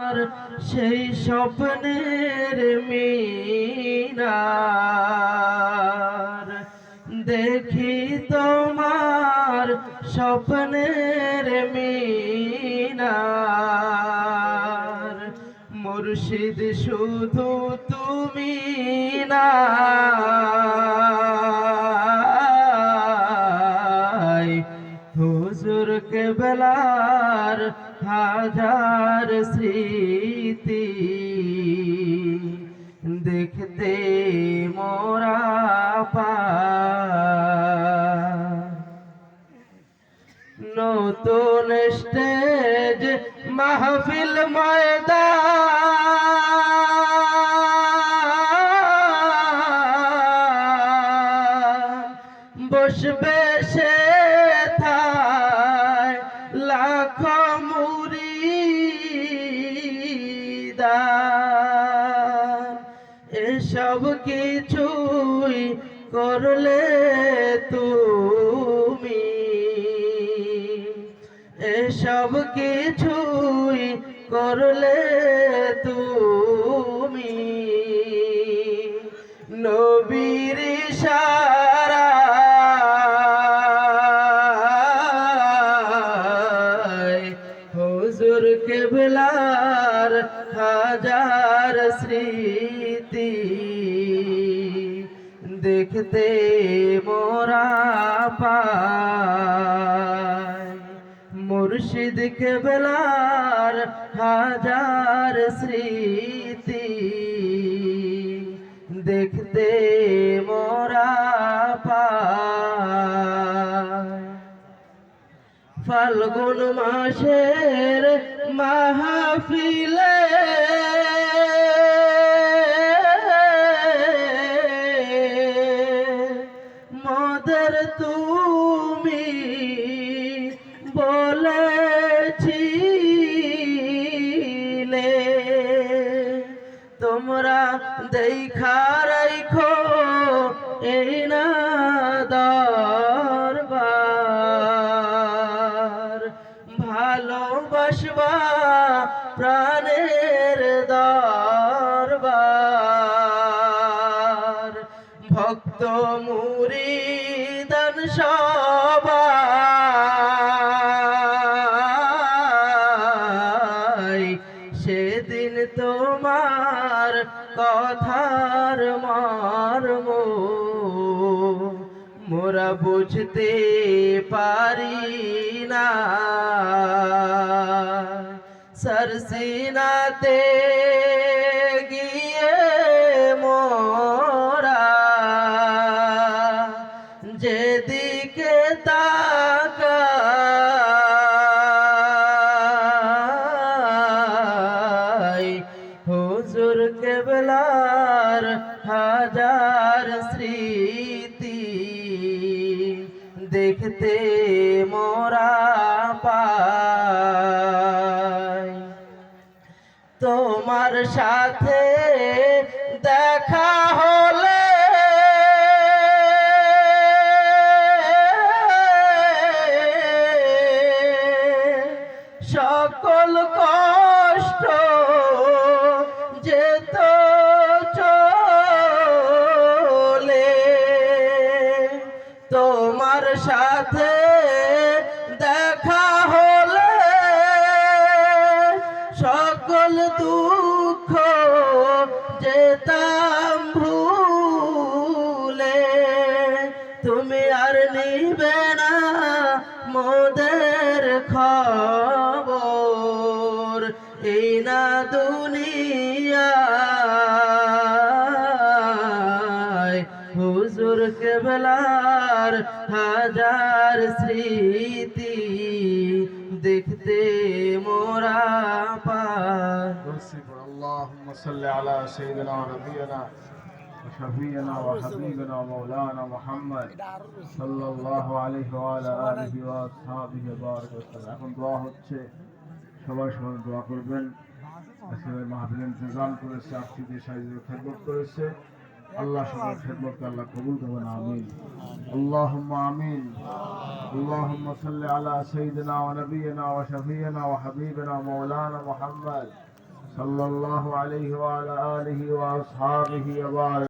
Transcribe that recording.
আর সেই স্বপ্নের মিনার। দেখি তোমার স্বপ্নের মিনার। মুর্শিদ শুধু তুমি না। হাজার স্মৃতি দেখতে মোরা পায়। নতুন স্টেজ মাহফিল ময়দান বসবে সে লাখ মুরিদান এসব কিছুই করলে তুমি। এসব কিছুই করলে তুমি কেবলার হাজার স্মৃতি দেখতে মোরা পায় মুর্শিদ কেবলার হাজার স্মৃতি দেখতে ফাল্গুন মাসের মাহফিলে। মদের তুমি বলেছিলে তোমরা দেখা প্রাণের দরবার। ভক্ত মুরিদান সবাই সেদিন তোমার কথার মর্ম মোরা বুঝতে পারি না। সরসিনাতে গিয়ে মোরা। যেদিকে তাকাই হুজুর কেবলার হাজার স্মৃতি দেখতে মোরা পাই তোমার সাথে দেখা হলে সকল কষ্ট যেত চলে। তোমার সাথে সকল দুঃখ যেতাম ভুলে। তুমি আর নিবে না মোদের খবর। এই না দুনিয়া হুজুর কেবলার হাজার স্মৃতি দেখতে পায় والصبر اللهم صل على سيدنا ونبينا وشفينا وحبيبنا ومولانا محمد صلى الله عليه وعلى آله وأصحابه وبارك وسلم এখন দোয়া হচ্ছে সবাই সবাই দোয়া করবেন আজকে মাহফিল ইন্তজাম করেছে আফ্রিদি সাহিত্য খেদমত করেছে আল্লাহ সবার খেদমতকে আল্লাহ কবুল করবেন আমিন اللهم آمين اللهم صل على سيدنا ونبينا وشفينا وحبيبنا ومولانا محمد صلى الله عليه وعلى آله وأصحابه وبارك.